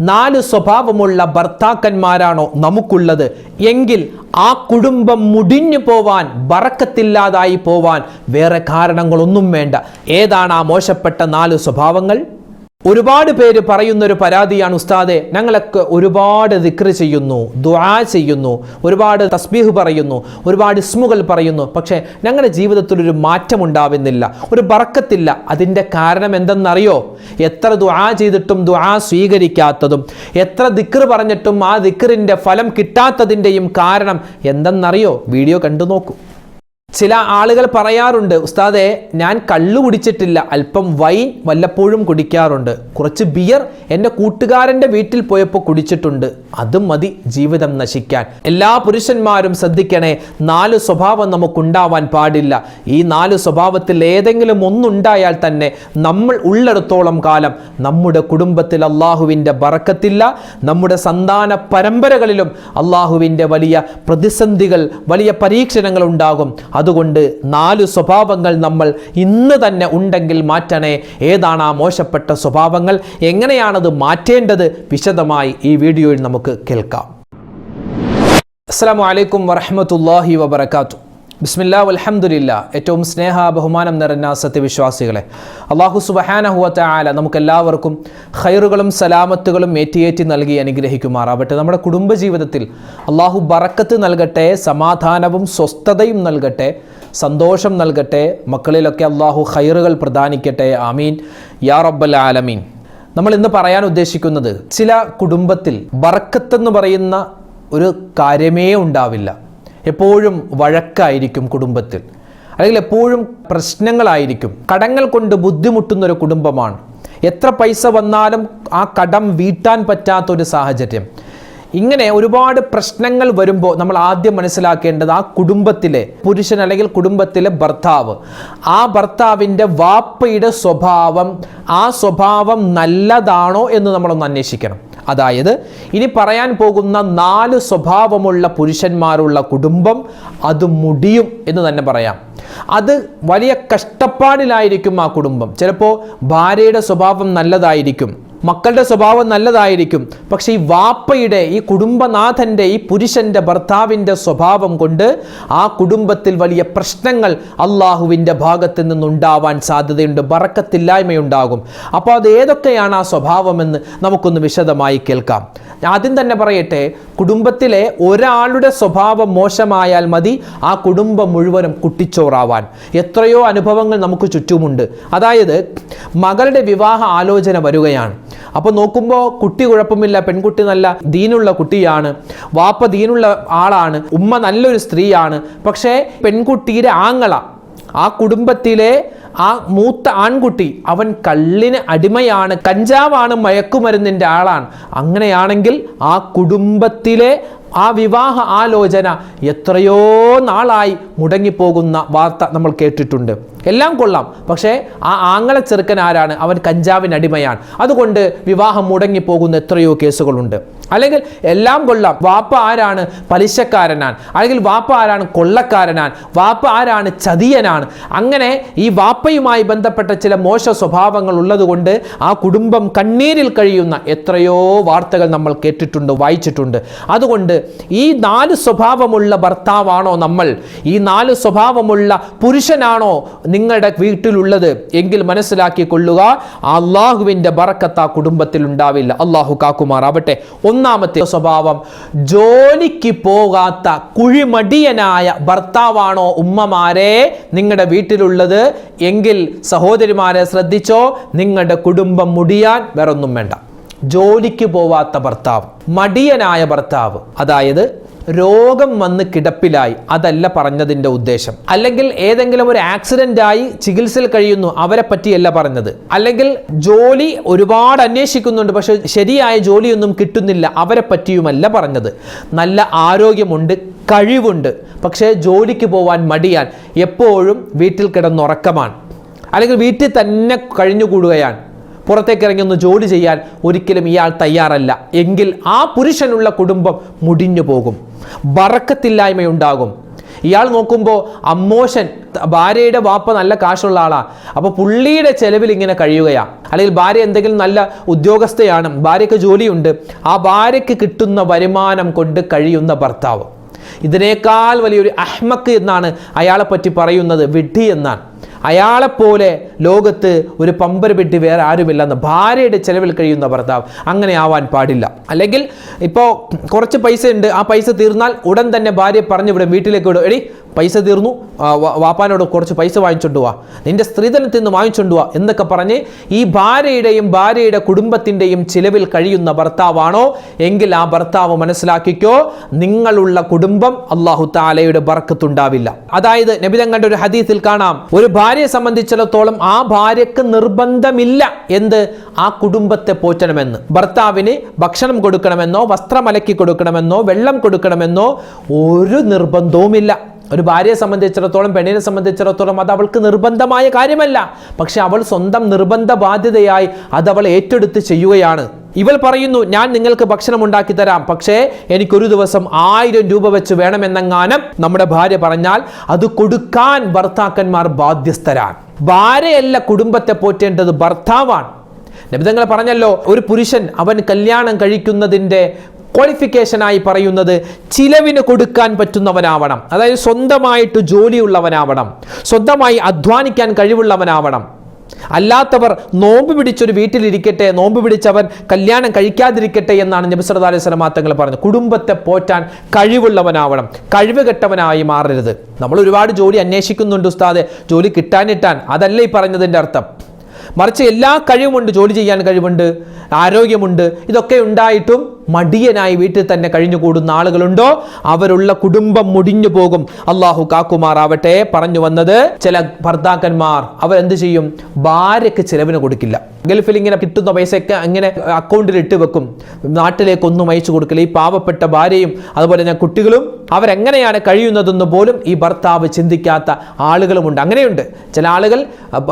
നാല് സ്വഭാവമുള്ള ഭർത്താക്കന്മാരാണോ നമുക്കുള്ളത്? എങ്കിൽ ആ കുടുംബം മുടിഞ്ഞു പോവാൻ ബറക്കത്തില്ലാതായി പോവാൻ വേറെ കാരണങ്ങളൊന്നും വേണ്ട. ഏതാണ് ആ മോശപ്പെട്ട നാല് സ്വഭാവങ്ങൾ? ഒരുപാട് പേര് പറയുന്ന ഒരു പരാതിയാണ് ഉസ്താദെ ഞങ്ങളൊക്കെ ഒരുപാട് ദിക്ർ ചെയ്യുന്നു ദുആ ചെയ്യുന്നു ഒരുപാട് തസ്ബീഹ് പറയുന്നു ഒരുപാട് ഇസ്മുകൾ പറയുന്നു പക്ഷേ ഞങ്ങളുടെ ജീവിതത്തിൽ ഒരു മാറ്റം ഉണ്ടാവുന്നില്ല ഒരു ബറക്കത്തില്ല അതിന്റെ കാരണം എന്തെന്നറിയോ? എത്ര ദുആ ചെയ്തിട്ടും ദുആ സ്വീകരിക്കാത്തതും എത്ര ദിക്ർ പറഞ്ഞിട്ടും ആ ദിക്റിന്റെ ഫലം കിട്ടാത്തതിന്റെയും കാരണം എന്തെന്നറിയോ? വീഡിയോ കണ്ടു നോക്കൂ. ചില ആളുകൾ പറയാറുണ്ട് ഉസ്താദെ ഞാൻ കള്ളു കുടിച്ചിട്ടില്ല അല്പം വൈൻ വല്ലപ്പോഴും കുടിക്കാറുണ്ട്. കുറച്ച് ബിയർ എന്റെ കൂട്ടുകാരന്റെ വീട്ടിൽ പോയപ്പോൾ കുടിച്ചിട്ടുണ്ട്. അതും മതി ജീവിതം നശിക്കാൻ. എല്ലാ പുരുഷന്മാരും ശ്രദ്ധിക്കണേ നാല് സ്വഭാവം നമുക്കുണ്ടാവാൻ പാടില്ല. ഈ നാല് സ്വഭാവത്തിൽ ഏതെങ്കിലും ഒന്നുണ്ടായാൽ തന്നെ നമ്മൾ ഉള്ളെടുത്തോളം കാലം നമ്മുടെ കുടുംബത്തിൽ അള്ളാഹുവിന്റെ ബറക്കത്തില്ല. നമ്മുടെ സന്താന പരമ്പരകളിലും അള്ളാഹുവിന്റെ വലിയ പ്രതിസന്ധികൾ വലിയ പരീക്ഷണങ്ങൾ ഉണ്ടാകും. അതുകൊണ്ട് നാല് സ്വഭാവങ്ങൾ നമ്മൾ ഇന്ന് തന്നെ ഉണ്ടെങ്കിൽ മാറ്റണേ. ഏതാണ് ആ മോശപ്പെട്ട സ്വഭാവങ്ങൾ? എങ്ങനെയാണത് മാറ്റേണ്ടത്? വിശദമായി ഈ വീഡിയോയിൽ നമുക്ക് കേൾക്കാം. അസ്സാം വലൈക്കും വറഹമത്തല്ലാഹി വബർക്കാത്തു ബിസ്മില്ലാ അലഹമുല്ല ഏറ്റവും സ്നേഹ ബഹുമാനം നിറഞ്ഞ സത്യവിശ്വാസികളെ. അള്ളാഹു സുബഹാനഹുവത്ത ആല നമുക്കെല്ലാവർക്കും ഖൈറുകളും സലാമത്തുകളും ഏറ്റിയേറ്റി നൽകി അനുഗ്രഹിക്കുമാറാവട്ടെ. നമ്മുടെ കുടുംബജീവിതത്തിൽ അള്ളാഹു ബറക്കത്ത് നൽകട്ടെ സമാധാനവും സ്വസ്ഥതയും നൽകട്ടെ സന്തോഷം നൽകട്ടെ മക്കളിലൊക്കെ അള്ളാഹു ഖൈറുകൾ പ്രദാനിക്കട്ടെ ആമീൻ. യാ റബ്ബൽ ആലമീൻ. നമ്മൾ ഇന്ന് പറയാൻ ഉദ്ദേശിക്കുന്നത് ചില കുടുംബത്തിൽ ബറക്കത്തെന്ന് പറയുന്ന ഒരു കാര്യമേ ഉണ്ടാവില്ല. എപ്പോഴും വഴക്കായിരിക്കും കുടുംബത്തിൽ. അല്ലെങ്കിൽ എപ്പോഴും പ്രശ്നങ്ങളായിരിക്കും. കടങ്ങൾ കൊണ്ട് ബുദ്ധിമുട്ടുന്ന ഒരു കുടുംബമാണ്. എത്ര പൈസ വന്നാലും ആ കടം വീട്ടാൻ പറ്റാത്ത ഒരു സാഹചര്യം. ഇങ്ങനെ ഒരുപാട് പ്രശ്നങ്ങൾ വരുമ്പോൾ നമ്മൾ ആദ്യം മനസ്സിലാക്കേണ്ടത് ആ കുടുംബത്തിലെ പുരുഷൻ അല്ലെങ്കിൽ കുടുംബത്തിലെ ഭർത്താവ്. ആ ഭർത്താവിന്റെ വാപ്പയുടെ സ്വഭാവം ആ സ്വഭാവം നല്ലതാണോ എന്ന് നമ്മളൊന്ന് അന്വേഷിക്കണം. അതായത് ഇനി പറയാൻ പോകുന്ന നാല് സ്വഭാവമുള്ള പുരുഷന്മാരുള്ള കുടുംബം അത് മുടിയും എന്ന് തന്നെ പറയാം. അത് വലിയ കഷ്ടപ്പാടിലായിരിക്കും ആ കുടുംബം. ചിലപ്പോൾ ഭാര്യയുടെ സ്വഭാവം നല്ലതായിരിക്കും. മക്കളുടെ സ്വഭാവം നല്ലതായിരിക്കും. പക്ഷേ ഈ വാപ്പയുടെ ഈ കുടുംബനാഥന്റെ ഈ പുരുഷന്റെ ഭർത്താവിന്റെ സ്വഭാവം കൊണ്ട് ആ കുടുംബത്തിൽ വലിയ പ്രശ്നങ്ങൾ അള്ളാഹുവിന്റെ ഭാഗത്ത് നിന്നുണ്ടാവാൻ സാധ്യതയുണ്ട്. ബറക്കത്തില്ലായ്മയുണ്ടാകും. അപ്പോൾ അത് ഏതൊക്കെയാണ് ആ സ്വഭാവമെന്ന് നമുക്കൊന്ന് വിശദമായി കേൾക്കാം. ആദ്യം തന്നെ പറയട്ടെ കുടുംബത്തിലെ ഒരാളുടെ സ്വഭാവം മോശമായാൽ മതി ആ കുടുംബം മുഴുവനും കുട്ടിച്ചോറാവാൻ. എത്രയോ അനുഭവങ്ങൾ നമുക്ക് ചുറ്റുമുണ്ട്. അതായത് മകളുടെ വിവാഹ ആലോചന വരികയാണ്. അപ്പോൾ നോക്കുമ്പോൾ കുട്ടി കുഴപ്പമില്ല പെൺകുട്ടി നല്ല ദീനുള്ള കുട്ടിയാണ് വാപ്പ ദീനുള്ള ആളാണ് ഉമ്മ നല്ലൊരു സ്ത്രീയാണ്. പക്ഷേ പെൺകുട്ടിയുടെ ആങ്ങള ആ കുടുംബത്തിലെ ആ മൂത്ത ആൺകുട്ടി അവൻ കള്ളിന് അടിമയാണ് കഞ്ചാവാണ് മയക്കുമരുന്നിന്റെ ആളാണ്. അങ്ങനെയാണെങ്കിൽ ആ കുടുംബത്തിലെ ആ വിവാഹ ആലോചന എത്രയോ നാളായി മുടങ്ങിപ്പോകുന്ന വാർത്ത നമ്മൾ കേട്ടിട്ടുണ്ട്. എല്ലാം കൊള്ളാം. പക്ഷേ ആ ആങ്ങളെ ചെറുക്കൻ ആരാണ്? അവൻ കഞ്ചാവിന് അടിമയാണ്. അതുകൊണ്ട് വിവാഹം മുടങ്ങിപ്പോകുന്ന എത്രയോ കേസുകളുണ്ട്. അല്ലെങ്കിൽ എല്ലാം കൊള്ളാം. വാപ്പ ആരാണ്? പലിശക്കാരനാണ്. അല്ലെങ്കിൽ വാപ്പ ആരാണ്? കൊള്ളക്കാരനാണ്. വാപ്പ ആരാണ്? ചതിയനാണ്. അങ്ങനെ ഈ വാപ്പയുമായി ബന്ധപ്പെട്ട ചില മോശ സ്വഭാവങ്ങൾ ഉള്ളതുകൊണ്ട് ആ കുടുംബം കണ്ണീരിൽ കഴിയുന്ന എത്രയോ വാർത്തകൾ നമ്മൾ കേട്ടിട്ടുണ്ട് വായിച്ചിട്ടുണ്ട്. അതുകൊണ്ട് ഈ നാല് സ്വഭാവമുള്ള ഭർത്താവാണോ നമ്മൾ? ഈ നാല് സ്വഭാവമുള്ള പുരുഷനാണോ നിങ്ങളുടെ വീട്ടിലുള്ളത് എങ്കിൽ മനസ്സിലാക്കി കൊള്ളുക. അള്ളാഹുവിന്റെ ബറക്കത്ത് ആ കുടുംബത്തിൽ ഉണ്ടാവില്ല. അള്ളാഹു കാക്കുമാറാവട്ടെ. ഒന്നാമത്തെ സ്വഭാവം ജോലിക്ക് പോകാത്ത കുഴിമടിയനായ ഭർത്താവാണോ ഉമ്മമാരെ നിങ്ങളുടെ വീട്ടിലുള്ളത് എങ്കിൽ സഹോദരിമാരെ ശ്രദ്ധിച്ചോ നിങ്ങളുടെ കുടുംബം മുടിയാൻ വേറൊന്നും വേണ്ട. ജോലിക്ക് പോവാത്ത ഭർത്താവ് മടിയനായ ഭർത്താവ് അതായത് രോഗം വന്ന് കിടപ്പിലായി. അതല്ല പറഞ്ഞതിന്റെ ഉദ്ദേശം. അല്ലെങ്കിൽ ഏതെങ്കിലും ഒരു ആക്സിഡന്റ് ആയി ചികിത്സയിൽ കഴിയുന്നു അവരെ പറ്റിയല്ല പറഞ്ഞത്. അല്ലെങ്കിൽ ജോലി ഒരുപാട് അന്വേഷിക്കുന്നുണ്ട് പക്ഷെ ശരിയായ ജോലിയൊന്നും കിട്ടുന്നില്ല അവരെ പറ്റിയുമല്ല പറഞ്ഞത്. നല്ല ആരോഗ്യമുണ്ട് കഴിവുണ്ട് പക്ഷേ ജോലിക്ക് പോവാൻ മടിയാൻ എപ്പോഴും വീട്ടിൽ കിടന്നുറക്കമാണ്. അല്ലെങ്കിൽ വീട്ടിൽ തന്നെ കഴിഞ്ഞുകൂടുകയാണ്. പുറത്തേക്ക് ഇറങ്ങി ഒന്ന് ജോലി ചെയ്യാൻ ഒരിക്കലും ഇയാൾ തയ്യാറല്ല. എങ്കിൽ ആ പുരുഷനുള്ള കുടുംബം മുടിഞ്ഞു പോകും. ബറക്കത്തില്ലായ്മയുണ്ടാകും. ഇയാൾ നോക്കുമ്പോൾ അമ്മോശൻ ഭാര്യയുടെ വാപ്പ നല്ല കാശുള്ള ആളാണ് അപ്പോൾ പുള്ളിയുടെ ചെലവിൽ ഇങ്ങനെ കഴിയുകയാണ് അല്ലെങ്കിൽ ഭാര്യ എന്തെങ്കിലും നല്ല ഉദ്യോഗസ്ഥയാണ് ഭാര്യയ്ക്ക് ജോലിയുണ്ട് ആ ഭാര്യയ്ക്ക് കിട്ടുന്ന വരുമാനം കൊണ്ട് കഴിയുന്ന ഭർത്താവ്. ഇതിനേക്കാൾ വലിയൊരു അഹ്മക്ക് എന്നാണ് അയാളെ പറ്റി പറയുന്നത് വിഡ്ഢി എന്നാണ്. അയാളെപ്പോലെ ലോകത്ത് ഒരു പമ്പര പെട്ടി വേറെ ആരുമില്ലെന്ന് ഭാര്യയുടെ ചെലവിൽ കഴിയുന്ന ഭർത്താവ് അങ്ങനെ ആവാൻ പാടില്ല. അല്ലെങ്കിൽ ഇപ്പോൾ കുറച്ച് പൈസ ഉണ്ട് ആ പൈസ തീർന്നാൽ ഉടൻ തന്നെ ഭാര്യ പറഞ്ഞു വിടും വീട്ടിലേക്ക് വിടും. എടി പൈസ തീർന്നു. വാപ്പാനോട് കുറച്ച് പൈസ വാങ്ങിച്ചുകൊണ്ട് വാ. നിന്റെ സ്ത്രീധനത്തിൽ നിന്ന് വാങ്ങിച്ചുകൊണ്ട് വാ എന്നൊക്കെ പറഞ്ഞ് ഈ ഭാര്യയുടെയും ഭാര്യയുടെ കുടുംബത്തിന്റെയും ചിലവിൽ കഴിയുന്ന ഭർത്താവാണോ? എങ്കിൽ ആ ഭർത്താവ് മനസ്സിലാക്കിക്കോ നിങ്ങളുള്ള കുടുംബം അള്ളാഹു താലയുടെ ബർക്കത്തുണ്ടാവില്ല അതായത് നബിതങ്ങളുടെ ഒരു ഹദീസിൽ കാണാം ഒരു ഭാര്യയെ സംബന്ധിച്ചിടത്തോളം ആ ഭാര്യക്ക് നിർബന്ധമില്ല എന്ത്? ആ കുടുംബത്തെ പോറ്റണമെന്ന്. ഭർത്താവിന് ഭക്ഷണം കൊടുക്കണമെന്നോ വസ്ത്രമലക്കി കൊടുക്കണമെന്നോ വെള്ളം കൊടുക്കണമെന്നോ ഒരു നിർബന്ധവുമില്ല. ഒരു ഭാര്യയെ സംബന്ധിച്ചിടത്തോളം പെണ്ണിനെ സംബന്ധിച്ചിടത്തോളം അത് അവൾക്ക് നിർബന്ധമായ കാര്യമല്ല. പക്ഷെ അവൾ സ്വന്തം നിർബന്ധ ബാധ്യതയായി അത് അവൾ ഏറ്റെടുത്ത് ചെയ്യുകയാണ്. ഇവൾ പറയുന്നു ഞാൻ നിങ്ങൾക്ക് ഭക്ഷണം ഉണ്ടാക്കി തരാം. പക്ഷേ എനിക്കൊരു ദിവസം ആയിരം രൂപ വെച്ച് വേണമെന്നെങ്ങാനും നമ്മുടെ ഭാര്യ പറഞ്ഞാൽ അത് കൊടുക്കാൻ ഭർത്താക്കന്മാർ ബാധ്യസ്ഥരാണ്. ഭാര്യയല്ല കുടുംബത്തെ പോറ്റേണ്ടത് ഭർത്താവാണ്. നബിതങ്ങൾ പറഞ്ഞല്ലോ ഒരു പുരുഷൻ അവൻ കല്യാണം കഴിക്കുന്നതിന്റെ ക്വാളിഫിക്കേഷനായി പറയുന്നത് ചിലവിന് കൊടുക്കാൻ പറ്റുന്നവനാവണം. അതായത് സ്വന്തമായിട്ട് ജോലിയുള്ളവനാവണം. സ്വന്തമായി അധ്വാനിക്കാൻ കഴിവുള്ളവനാവണം. അല്ലാത്തവർ നോമ്പ് പിടിച്ചൊരു വീട്ടിലിരിക്കട്ടെ നോമ്പ് പിടിച്ചവൻ കല്യാണം കഴിക്കാതിരിക്കട്ടെ എന്നാണ് നബി സല്ലല്ലാഹു അലൈഹി തങ്ങൾ പറഞ്ഞത്. കുടുംബത്തെ പോറ്റാൻ കഴിവുള്ളവനാവണം. കഴിവ് കെട്ടവനായി മാറരുത്. നമ്മൾ ഒരുപാട് ജോലി അന്വേഷിക്കുന്നുണ്ട് ഉസ്താദ്. ജോലി കിട്ടാനിട്ടാൻ. അതല്ല ഈ പറഞ്ഞതിന്റെ അർത്ഥം. മറിച്ച് എല്ലാ കഴിവുമുണ്ട് ജോലി ചെയ്യാൻ കഴിവുണ്ട് ആരോഗ്യമുണ്ട് ഇതൊക്കെ ഉണ്ടായിട്ടും മടിയനായി വീട്ടിൽ തന്നെ കഴിഞ്ഞുകൂടുന്ന ആളുകളുണ്ടോ? അവരുള്ള കുടുംബം മുടിഞ്ഞു പോകും. അള്ളാഹു കാക്കുമാറാവട്ടെ. പറഞ്ഞു വന്നത് ചില ഭർത്താക്കന്മാർ. അവരെന്ത് ചെയ്യും? ഭാര്യയ്ക്ക് ചിലവിന് കൊടുക്കില്ല. ഗൾഫിൽ ഇങ്ങനെ കിട്ടുന്ന പൈസയൊക്കെ അങ്ങനെ അക്കൗണ്ടിൽ ഇട്ട് വെക്കും. നാട്ടിലേക്ക് ഒന്നും അയച്ചു കൊടുക്കില്ല. ഈ പാവപ്പെട്ട ഭാര്യയും അതുപോലെ തന്നെ കുട്ടികളും അവരെങ്ങനെയാണ് കഴിയുന്നതെന്ന് പോലും ഈ ഭർത്താവ് ചിന്തിക്കാത്ത ആളുകളുമുണ്ട്. അങ്ങനെയുണ്ട്. ചില ആളുകൾ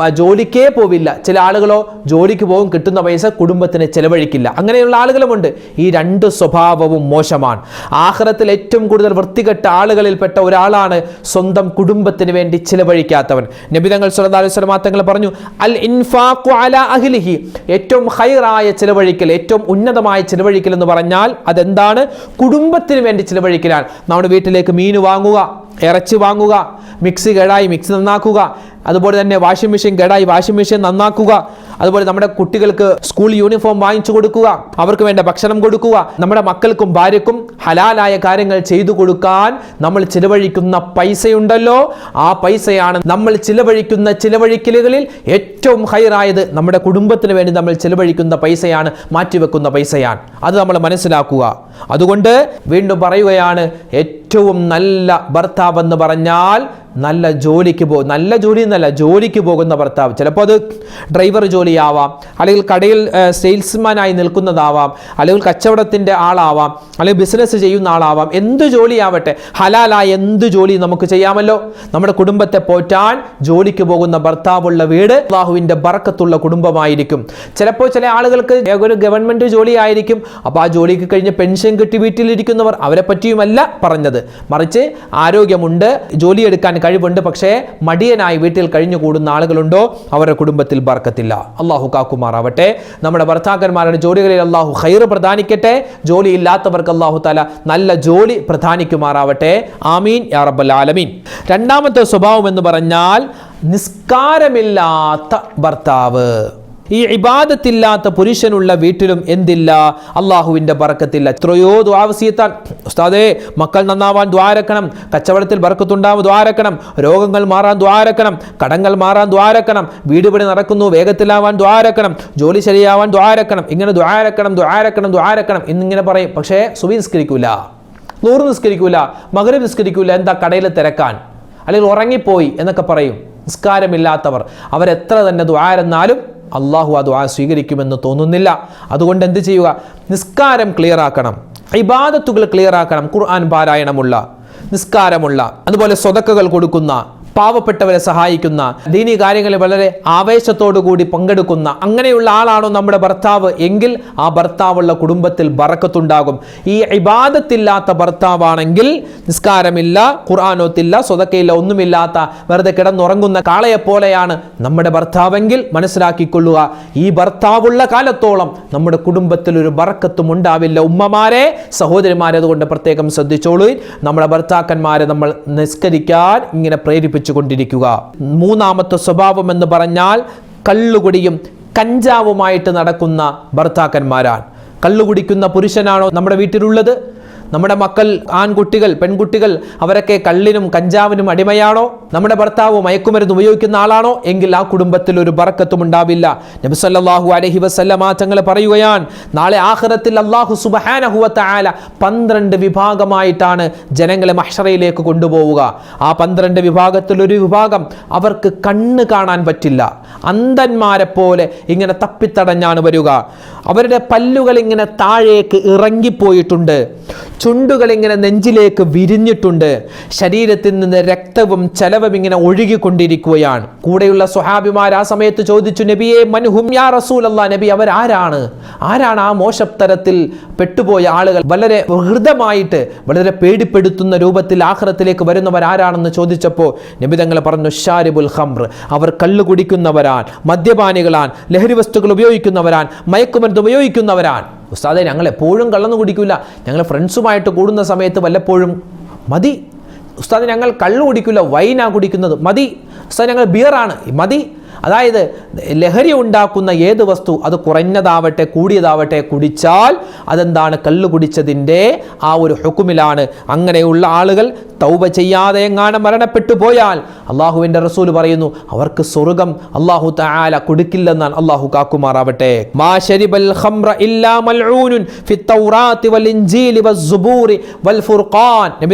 ജോലിക്കേ പോവില്ല. ചില ആളുകളോ ജോലിക്ക് പോകും കിട്ടുന്ന പൈസ കുടുംബത്തിന് ചെലവഴിക്കില്ല. അങ്ങനെയുള്ള ആളുകളുമുണ്ട്. ഈ രണ്ട് സ്വഭാവവും മോശമാണ്. ആഹ്റത്തിൽ ഏറ്റവും കൂടുതൽ വൃത്തികെട്ട ആളുകളിൽപ്പെട്ട ഒരാളാണ് സ്വന്തം കുടുംബത്തിന് വേണ്ടി ചിലവഴിക്കാത്തവൻ. നബിതങ്ങൾ സുലതാലുസ്ലമാ തങ്ങൾ പറഞ്ഞു അൽ ഇൻഫാഖു അല അഹ്ലിഹി. ഏറ്റവും ഹൈറായ ചിലവഴിക്കൽ ഏറ്റവും ഉന്നതമായ ചിലവഴിക്കൽ എന്ന് പറഞ്ഞാൽ അതെന്താണ്? കുടുംബത്തിന് വേണ്ടി ചിലവഴിക്കലാണ്. നമ്മുടെ വീട്ടിലേക്ക് മീൻ വാങ്ങുക ഇറച്ചി വാങ്ങുക മിക്സി കേടായി മിക്സി നന്നാക്കുക അതുപോലെ തന്നെ വാഷിംഗ് മെഷീൻ കേടായി. വാഷിംഗ് മെഷീൻ നന്നാക്കുക. അതുപോലെ നമ്മുടെ കുട്ടികൾക്ക് സ്കൂൾ യൂണിഫോം വാങ്ങിച്ചു കൊടുക്കുക. അവർക്ക് വേണ്ട ഭക്ഷണം കൊടുക്കുക. നമ്മുടെ മക്കൾക്കും ഭാര്യക്കും ഹലാലായ കാര്യങ്ങൾ ചെയ്തു കൊടുക്കാൻ നമ്മൾ ചിലവഴിക്കുന്ന പൈസയുണ്ടല്ലോ. ആ പൈസയാണ് നമ്മൾ ചിലവഴിക്കുന്ന ചിലവഴിക്കലുകളിൽ ഏറ്റവും ഹൈറായത് നമ്മുടെ കുടുംബത്തിന് വേണ്ടി നമ്മൾ ചിലവഴിക്കുന്ന പൈസയാണ് മാറ്റിവെക്കുന്ന പൈസയാണ്. അത് നമ്മൾ മനസ്സിലാക്കുക. അതുകൊണ്ട് വീണ്ടും പറയുകയാണ് ഏറ്റവും നല്ല ഭർത്താവ് എന്ന് പറഞ്ഞാൽ നല്ല ജോലിക്ക് പോ നല്ല ജോലി എന്നല്ല ജോലിക്ക് പോകുന്ന ഭർത്താവ്. ചിലപ്പോൾ അത് ഡ്രൈവർ ജോലിയാവാം അല്ലെങ്കിൽ കടയിൽ സെയിൽസ്മാനായി നിൽക്കുന്നതാവാം അല്ലെങ്കിൽ കച്ചവടത്തിന്റെ ആളാവാം അല്ലെങ്കിൽ ബിസിനസ് ചെയ്യുന്ന ആളാവാം. എന്ത് ജോലിയാവട്ടെ ഹലാലായ എന്ത് ജോലി നമുക്ക് ചെയ്യാമല്ലോ. നമ്മുടെ കുടുംബത്തെ പോറ്റാൻ ജോലിക്ക് പോകുന്ന ഭർത്താവുള്ള വീട് ബാഹുവിന്റെ ബറക്കത്തുള്ള കുടുംബമായിരിക്കും. ചിലപ്പോൾ ചില ആളുകൾക്ക് ഒരു ഗവൺമെന്റ് ജോലി ആയിരിക്കും അപ്പോൾ ആ ജോലിക്ക് കഴിഞ്ഞ് പെൻഷൻ കിട്ടി വീട്ടിലിരിക്കുന്നവർ അവരെ പറ്റിയുമല്ല പറഞ്ഞത്. മറിച്ച് ആരോഗ്യമുണ്ട് ജോലിയെടുക്കാൻ കഴിവുണ്ട്. പക്ഷേ മടിയനായി വീട്ടിൽ കഴിഞ്ഞുകൂടുന്ന ആളുകളുണ്ടോ? അവരുടെ കുടുംബത്തിൽ ബർക്കത്തില്ല. അള്ളാഹു കാക്കുമാറാവട്ടെ. നമ്മുടെ ഭർത്താക്കന്മാരുടെ ജോലികളിൽ അള്ളാഹു ഹൈർ പ്രധാനിക്കട്ടെ ജോലി ഇല്ലാത്തവർക്ക് അള്ളാഹു താല നല്ല ജോലി പ്രധാനിക്കുമാറാവട്ടെ ആമീൻ. യാ റബ്ബൽ ആലമീൻ. രണ്ടാമത്തെ സ്വഭാവം എന്ന് പറഞ്ഞാൽ നിസ്കാരമില്ലാത്ത ഭർത്താവ്. ഈ ഇബാദത്തില്ലാത്ത പുരുഷനുള്ള വീട്ടിലും എന്തില്ല? അള്ളാഹുവിന്റെ ബറക്കത്തില്ല. എത്രയോ ദ്വാവസീയത്താൽ ഉസ്താദേ മക്കൾ നന്നാവാൻ ദ്വാരക്കണം കച്ചവടത്തിൽ ബറക്കത്തുണ്ടാവും ദ്വാരക്കണം രോഗങ്ങൾ മാറാൻ ദ്വാരക്കണം കടങ്ങൾ മാറാൻ ദ്വാരക്കണം വീട് പണി നടക്കുന്നു വേഗത്തിലാവാൻ ദ്വാരക്കണം ജോലി ശരിയാവാൻ ദ്വാരക്കണം ഇങ്ങനെ ദ്വാരക്കണം ദ്വാരക്കണം ദ്വാരക്കണം എന്നിങ്ങനെ പറയും. പക്ഷേ സുവി നിസ്കരിക്കൂല. നൂറ് നിസ്കരിക്കൂല. മകരം നിസ്കരിക്കൂല. എന്താ കടയിൽ തിരക്കാൻ? അല്ലെങ്കിൽ ഉറങ്ങിപ്പോയി എന്നൊക്കെ പറയും. നിസ്കാരമില്ലാത്തവർ. അവരെത്ര തന്നെ ദ്വാരെന്നാലും അള്ളാഹു ആ ദുആ സ്വീകരിക്കുമെന്ന് തോന്നുന്നില്ല. അതുകൊണ്ട് എന്ത് ചെയ്യുക? നിസ്കാരം ക്ലിയർ ആക്കണം. ഇബാദത്തുകൾ ക്ലിയർ ആക്കണം. ഖുർആൻ പാരായണമുള്ള നിസ്കാരമുള്ള അതുപോലെ സ്വതക്കകൾ കൊടുക്കുന്ന പാവപ്പെട്ടവരെ സഹായിക്കുന്ന ദീനി കാര്യങ്ങളിൽ വളരെ ആവേശത്തോടു കൂടി പങ്കെടുക്കുന്ന അങ്ങനെയുള്ള ആളാണോ നമ്മുടെ ഭർത്താവ്? എങ്കിൽ ആ ഭർത്താവുള്ള കുടുംബത്തിൽ ബറക്കത്തുണ്ടാകും. ഈ ഇബാദത്തില്ലാത്ത ഭർത്താവാണെങ്കിൽ നിസ്കാരമില്ല ഖുർആാനോത്തില്ല സ്വതക്കയില്ല ഒന്നുമില്ലാത്ത വെറുതെ കിടന്നുറങ്ങുന്ന കാളയെ പോലെയാണ് നമ്മുടെ ഭർത്താവെങ്കിൽ മനസ്സിലാക്കിക്കൊള്ളുക. ഈ ഭർത്താവുള്ള കാലത്തോളം നമ്മുടെ കുടുംബത്തിൽ ഒരു ബറക്കത്തും ഉണ്ടാവില്ല. ഉമ്മമാരെ സഹോദരിമാരെ അതുകൊണ്ട് പ്രത്യേകം ശ്രദ്ധിച്ചോളൂ. നമ്മുടെ ഭർത്താക്കന്മാരെ നമ്മൾ നിസ്കരിക്കാൻ ഇങ്ങനെ പ്രേരിപ്പിച്ചു കൊണ്ടിരിക്കുക മൂന്നാമത്തെ സ്വഭാവം എന്ന് പറഞ്ഞാൽ കള്ളുകുടിയും കഞ്ചാവുമായിട്ട് നടക്കുന്ന ഭർത്താക്കന്മാരാണ്. കള്ളുകുടിക്കുന്ന പുരുഷനാണോ നമ്മുടെ വീട്ടിലുള്ളത്? നമ്മുടെ മക്കൾ ആൺകുട്ടികൾ പെൺകുട്ടികൾ അവരൊക്കെ കള്ളിനും കഞ്ചാവിനും അടിമയാണോ? നമ്മുടെ ഭർത്താവ് മയക്കുമരുന്ന് ഉപയോഗിക്കുന്ന ആളാണോ? എങ്കിൽ ആ കുടുംബത്തിൽ ഒരു ബറക്കത്തും ഉണ്ടാവില്ല. നബിസല്ലാഹു അലഹി വസല്ലമ തങ്ങൾ പറയുകയാണ് നാളെ ആഹ്റത്തിൽ അള്ളാഹു സുബഹാനഹുവത്ത ആല പന്ത്രണ്ട് വിഭാഗമായിട്ടാണ് ജനങ്ങളെ മഹ്ഷറയിലേക്ക് കൊണ്ടുപോവുക. ആ പന്ത്രണ്ട് വിഭാഗത്തിൽ ഒരു വിഭാഗം അവർക്ക് കണ്ണ് കാണാൻ പറ്റില്ല. അന്ധന്മാരെ പോലെ ഇങ്ങനെ തപ്പിത്തടഞ്ഞാണ് വരിക. അവരുടെ പല്ലുകൾ ഇങ്ങനെ താഴേക്ക് ഇറങ്ങിപ്പോയിട്ടുണ്ട്. ചുണ്ടുകൾ ഇങ്ങനെ നെഞ്ചിലേക്ക് വിരിഞ്ഞിട്ടുണ്ട്. ശരീരത്തിൽ നിന്ന് രക്തവും ചലവും ഇങ്ങനെ ഒഴുകിക്കൊണ്ടിരിക്കുകയാണ്. കൂടെയുള്ള സ്വഹാബിമാർ ആ സമയത്ത് ചോദിച്ചു നബിയെ മൻഹും യാ റസൂൽ അല്ലാ നബി അവരാരാണ് ആരാണ്? ആ മോശത്തരത്തിൽ പെട്ടുപോയ ആളുകൾ? വളരെ ഹൃദമായിട്ട് വളരെ പേടിപ്പെടുത്തുന്ന രൂപത്തിൽ ആഹ്റത്തിലേക്ക് വരുന്നവർ ആരാണെന്ന് ചോദിച്ചപ്പോൾ നബി തങ്ങൾ പറഞ്ഞു ഷാരിബുൽ ഹംർ അവർ കള്ളു കുടിക്കുന്നവരാൻ മദ്യപാനികളാൻ ലഹരി വസ്തുക്കൾ ഉപയോഗിക്കുന്നവരാൻ മയക്കുമരുന്ന് ഉപയോഗിക്കുന്നവരാൻ ഉസ്താദെ ഞങ്ങൾ എപ്പോഴും കള്ളൊന്നും കുടിക്കില്ല ഞങ്ങൾ ഫ്രണ്ട്സുമായിട്ട് കൂടുന്ന സമയത്ത് വല്ലപ്പോഴും മതി. ഉസ്താദ് ഞങ്ങൾ കള്ളു കുടിക്കില്ല വൈനാണ് കുടിക്കുന്നത് മതി. ഉസ്താദ് ഞങ്ങൾ ബിയറാണ് മതി. അതായത് ലഹരി ഉണ്ടാക്കുന്ന ഏത് വസ്തു അത് കുറഞ്ഞതാവട്ടെ കൂടിയതാവട്ടെ കുടിച്ചാൽ അതെന്താണ്? കല്ല് കുടിച്ചതിന്റെ ആ ഒരു ഹുക്കുമിലാണ്. അങ്ങനെയുള്ള ആളുകൾ തൗബ ചെയ്യാതെ എങ്ങാനും മരണപ്പെട്ടു പോയാൽ അള്ളാഹുവിന്റെ റസൂൽ പറയുന്നു അവർക്ക് സ്വർഗം അള്ളാഹു താല കൊടുക്കില്ലെന്നാണ് അള്ളാഹു കാക്കുമാറാവട്ടെ.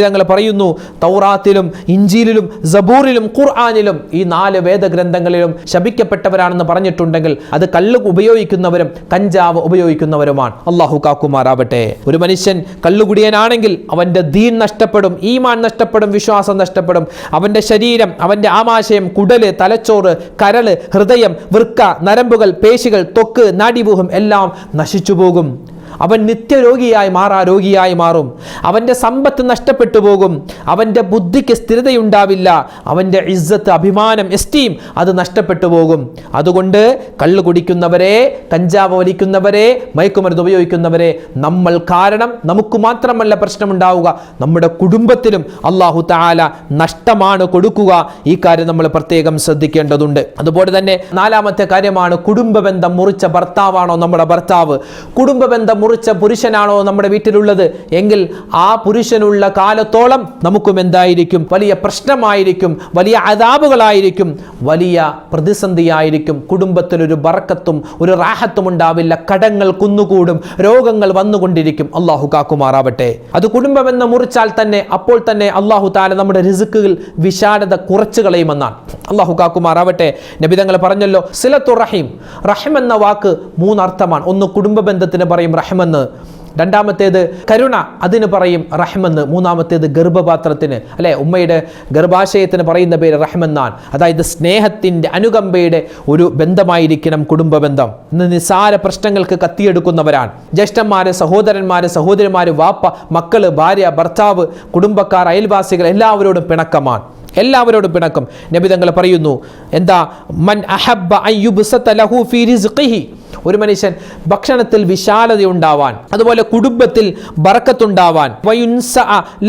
തങ്ങൾ പറയുന്നു തൗറാത്തിലും സബൂറിലും ഈ നാല് വേദഗ്രന്ഥങ്ങളിലും ശപിക്കപ്പെട്ടവരാണെന്ന് പറഞ്ഞിട്ടുണ്ടെങ്കിൽ അത് കള്ളു ഉപയോഗിക്കുന്നവരും കഞ്ചാവ് ഉപയോഗിക്കുന്നവരുമാണ് അള്ളാഹു കാക്കുമാറാവട്ടെ. ഒരു മനുഷ്യൻ കള്ളുകുടിയനാണെങ്കിൽ അവന്റെ ദീൻ നഷ്ടപ്പെടും ഈമാൻ നഷ്ടപ്പെടും വിശ്വാസം നഷ്ടപ്പെടും. അവന്റെ ശരീരം അവന്റെ ആമാശയം കുടൽ തലച്ചോറ് കരൾ ഹൃദയം വൃക്ക നരമ്പുകൾ പേശികൾ തൊക്ക് നാടിവൂഹം എല്ലാം നശിച്ചു പോകും അവൻ നിത്യരോഗിയായി മാറാ രോഗിയായി മാറും. അവന്റെ സമ്പത്ത് നഷ്ടപ്പെട്ടു പോകും. അവന്റെ ബുദ്ധിക്ക് സ്ഥിരതയുണ്ടാവില്ല. അവന്റെ ഇസ്സത്ത് അഭിമാനം എസ്റ്റീം അത് നഷ്ടപ്പെട്ടു പോകും. അതുകൊണ്ട് കള്ളു കുടിക്കുന്നവരെ കഞ്ചാവ് വലിക്കുന്നവരെ മയക്കുമരുന്ന് ഉപയോഗിക്കുന്നവരെ നമ്മൾ കാരണം നമുക്ക് മാത്രമല്ല പ്രശ്നമുണ്ടാവുക. നമ്മുടെ കുടുംബത്തിലും അള്ളാഹു താല നഷ്ടമാണ് കൊടുക്കുക. ഈ കാര്യം നമ്മൾ പ്രത്യേകം ശ്രദ്ധിക്കേണ്ടതുണ്ട്. അതുപോലെ തന്നെ നാലാമത്തെ കാര്യമാണ് കുടുംബ ബന്ധം മുറിച്ച ഭർത്താവാണോ നമ്മുടെ ഭർത്താവ്? കുടുംബ ബന്ധം മുറിച്ച പുരുഷനാണോ നമ്മുടെ വീട്ടിലുള്ളത്? എങ്കിൽ ആ പുരുഷനുള്ള കാലത്തോളം നമുക്കും എന്തായിരിക്കും? വലിയ പ്രശ്നമായിരിക്കും വലിയ അതാപുകളായിരിക്കും വലിയ പ്രതിസന്ധിയായിരിക്കും. കുടുംബത്തിലൊരു ബറക്കത്തും ഒരു റാഹത്തും ഉണ്ടാവില്ല. കടങ്ങൾ കുന്നുകൂടും രോഗങ്ങൾ വന്നുകൊണ്ടിരിക്കും. അള്ളാഹു കാക്കുമാറാവട്ടെ. അത് കുടുംബമെന്ന് മുറിച്ചാൽ തന്നെ അപ്പോൾ തന്നെ അള്ളാഹു താല നമ്മുടെ റിസുക്കുകൾ വിശാലത കുറച്ചു കളയുമെന്നാണ്. അള്ളാഹു കാക്കുമാറാവട്ടെ. നബിതങ്ങൾ പറഞ്ഞല്ലോ സിലത്തു റഹീം റഹിം എന്ന വാക്ക് മൂന്നർത്ഥമാണ്. ഒന്ന് കുടുംബ ബന്ധത്തിന് പറയും റഹ്മെന്ന്. രണ്ടാമത്തേത് കരുണ അതിന് പറയും റഹ്മെന്ന്. മൂന്നാമത്തേത് ഗർഭപാത്രത്തിന്. അല്ലെ? ഉമ്മയുടെ ഗർഭാശയത്തിന് പറയുന്ന പേര് റഹ്മെന്നാണ്. അതായത് സ്നേഹത്തിന്റെ അനുകമ്പയുടെ ഒരു ബന്ധമായിരിക്കണം കുടുംബ ബന്ധം ഇന്ന് നിസ്സാര പ്രശ്നങ്ങൾക്ക് കത്തിയെടുക്കുന്നവരാണ്. ജ്യേഷ്ഠന്മാര് സഹോദരന്മാര് സഹോദരിമാര് വാപ്പ മക്കൾ ഭാര്യ ഭർത്താവ് കുടുംബക്കാർ അയൽവാസികൾ എല്ലാവരോടും പിണക്കമാണ്. എല്ലാവരോടും പിണക്കം. നബി തങ്ങൾ പറയുന്നു എന്താ? മൻ അഹബ്ബ ലഹു ഫീ റിസ്ഖിഹി. ഒരു മനുഷ്യൻ ഭക്ഷണത്തിൽ വിശാലത ഉണ്ടാവാൻ അതുപോലെ കുടുംബത്തിൽ ബറക്കത്തുണ്ടാവാൻ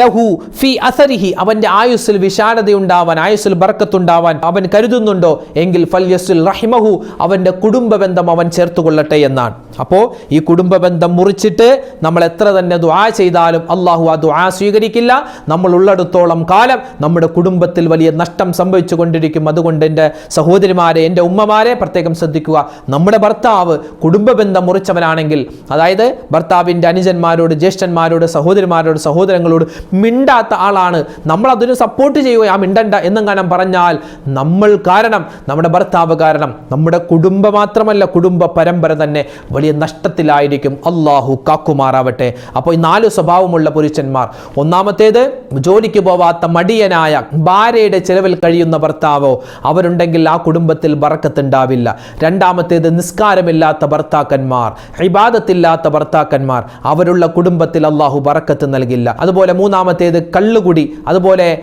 ലഹു ഫി അസരിഹി അവന്റെ ആയുസ്സിൽ വിശാലത ഉണ്ടാവാൻ ആയുസ്സിൽ ബറക്കത്തുണ്ടാവാൻ അവൻ കരുതുന്നുണ്ടോ? എങ്കിൽ ഫല്യസുൽ റഹിമഹു അവന്റെ കുടുംബ ബന്ധം അവൻ ചേർത്തുകൊള്ളട്ടെ എന്നാണ്. അപ്പോ ഈ കുടുംബ ബന്ധം മുറിച്ചിട്ട് നമ്മൾ എത്ര തന്നെ ദുആ ചെയ്താലും അള്ളാഹു ആ ദുആ സ്വീകരിക്കില്ല. നമ്മൾ ഉള്ളടത്തോളം കാലം നമ്മുടെ കുടുംബത്തിൽ വലിയ നഷ്ടം സംഭവിച്ചു കൊണ്ടിരിക്കും അതുകൊണ്ട് എന്റെ സഹോദരിമാരെ എന്റെ ഉമ്മമാരെ പ്രത്യേകം ശ്രദ്ധിക്കുക. നമ്മുടെ ഭർത്താവ് കുടുംബ ബന്ധം മുറിച്ചവനാണെങ്കിൽ അതായത് ഭർത്താവിന്റെ അനുജന്മാരോട് ജ്യേഷ്ഠന്മാരോട് സഹോദരിമാരോട് സഹോദരങ്ങളോട് മിണ്ടാത്ത ആളാണ്. നമ്മൾ അതിന് സപ്പോർട്ട് ചെയ്യുക ആ മിണ്ടണ്ട എന്നെങ്ങാനും പറഞ്ഞാൽ നമ്മൾ കാരണം നമ്മുടെ ഭർത്താവ് കാരണം. നമ്മുടെ കുടുംബം മാത്രമല്ല കുടുംബ പരമ്പര തന്നെ വലിയ നഷ്ടത്തിലായിരിക്കും. അള്ളാഹു കാക്കുമാറാവട്ടെ. അപ്പോൾ ഈ നാല് സ്വഭാവമുള്ള പുരുഷന്മാർ. ഒന്നാമത്തേത് ജോലിക്ക് പോവാത്ത മടിയനായ ഭാര്യയുടെ ചെലവിൽ കഴിയുന്ന ഭർത്താവോ അവരുണ്ടെങ്കിൽ ആ കുടുംബത്തിൽ ബറക്കത്തുണ്ടാവില്ല. രണ്ടാമത്തേത് നിസ്കാരമില്ലാത്ത ഭർത്താക്കന്മാർ ഇബാദത്തില്ലാത്ത ഭർത്താക്കന്മാർ അവരുള്ള കുടുംബത്തിൽ അള്ളാഹു ബറക്കത്ത് നൽകില്ല. അതുപോലെ മൂന്നാമത്തേത് കള്ളുകുടി അതുപോലെ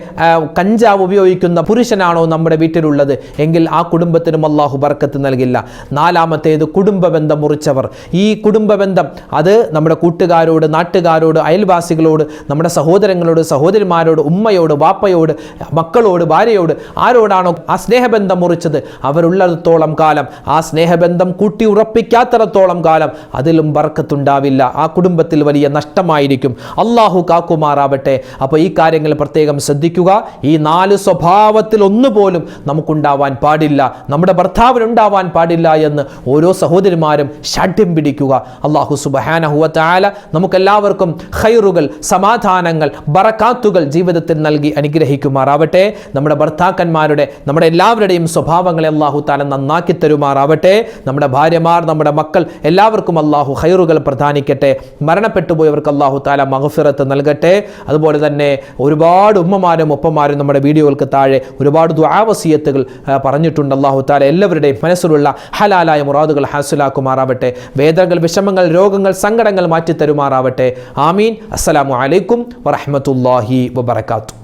കഞ്ചാവ് ഉപയോഗിക്കുന്ന പുരുഷനാണോ നമ്മുടെ വീട്ടിലുള്ളത്? എങ്കിൽ ആ കുടുംബത്തിനും അള്ളാഹു ബറക്കത്ത് നൽകില്ല. നാലാമത്തേത് കുടുംബ ബന്ധം മുറിച്ചവർ. ഈ കുടുംബ ബന്ധം അത് നമ്മുടെ കൂട്ടുകാരോട് നാട്ടുകാരോട് അയൽവാസികളോട് നമ്മുടെ സഹോദരങ്ങളോട് സഹോദരിമാരോട് ഉമ്മയോട് വാപ്പയോട് മക്കളോട് ഭാര്യയോട് ആരോടാണോ ആ സ്നേഹബന്ധം മുറിച്ചത്? അവരുള്ളിടത്തോളം കാലം ആ സ്നേഹബന്ധം കൂട്ടി ഉറപ്പിക്കാത്തിടത്തോളം കാലം അതിലും ബർക്കത്തുണ്ടാവില്ല. ആ കുടുംബത്തിൽ വലിയ നഷ്ടമായിരിക്കും. അള്ളാഹു കാക്കുമാറാവട്ടെ. അപ്പോൾ ഈ കാര്യങ്ങൾ പ്രത്യേകം ശ്രദ്ധിക്കുക. ഈ നാല് സ്വഭാവത്തിൽ ഒന്നുപോലും നമുക്കുണ്ടാവാൻ പാടില്ല. നമ്മുടെ ഭർത്താവിനുണ്ടാവാൻ പാടില്ല എന്ന് ഓരോ സഹോദരിമാരും ഷാഠ്യം പിടിക്കുക. അള്ളാഹു സുബഹാനഹുവല നമുക്കെല്ലാവർക്കും ഖൈറുകൾ സമാധാനങ്ങൾ ബറക്കാത്തുകൾ ജീവിതത്തിൽ നൽകി അനുഗ്രഹിക്കുമാറാവട്ടെ. നമ്മുടെ ഭർത്താക്കന്മാരുടെ നമ്മുടെ എല്ലാവരുടെയും സ്വഭാവങ്ങളെ അള്ളാഹു താല നന്നാക്കി തരുമാറാവട്ടെ. നമ്മുടെ ഭാര്യമാർ നമ്മുടെ മക്കൾ എല്ലാവർക്കും അള്ളാഹു ഹൈറുകൾ പ്രധാനിക്കട്ടെ മരണപ്പെട്ടുപോയവർക്ക് അള്ളാഹു താല മഹഫിറത്ത് നൽകട്ടെ. അതുപോലെ തന്നെ ഒരുപാട് ഉമ്മമാരും ഒപ്പമാരും നമ്മുടെ വീഡിയോകൾക്ക് താഴെ ഒരുപാട് ദ്വാവസീയത്തുകൾ പറഞ്ഞിട്ടുണ്ട്. അള്ളാഹു താല എല്ലാവരുടെയും മനസ്സിലുള്ള ഹലാലായ മുറാദുകൾ ഹാസുലാക്കുമാറാവട്ടെ. വേദനകൾ വിഷമങ്ങൾ രോഗങ്ങൾ സങ്കടങ്ങൾ മാറ്റി തരുമാറാവട്ടെ ആമീൻ. അസ്സലാമു അലൈക്കും വറഹ്മത്തുള്ളാഹി വബറകാതുഹു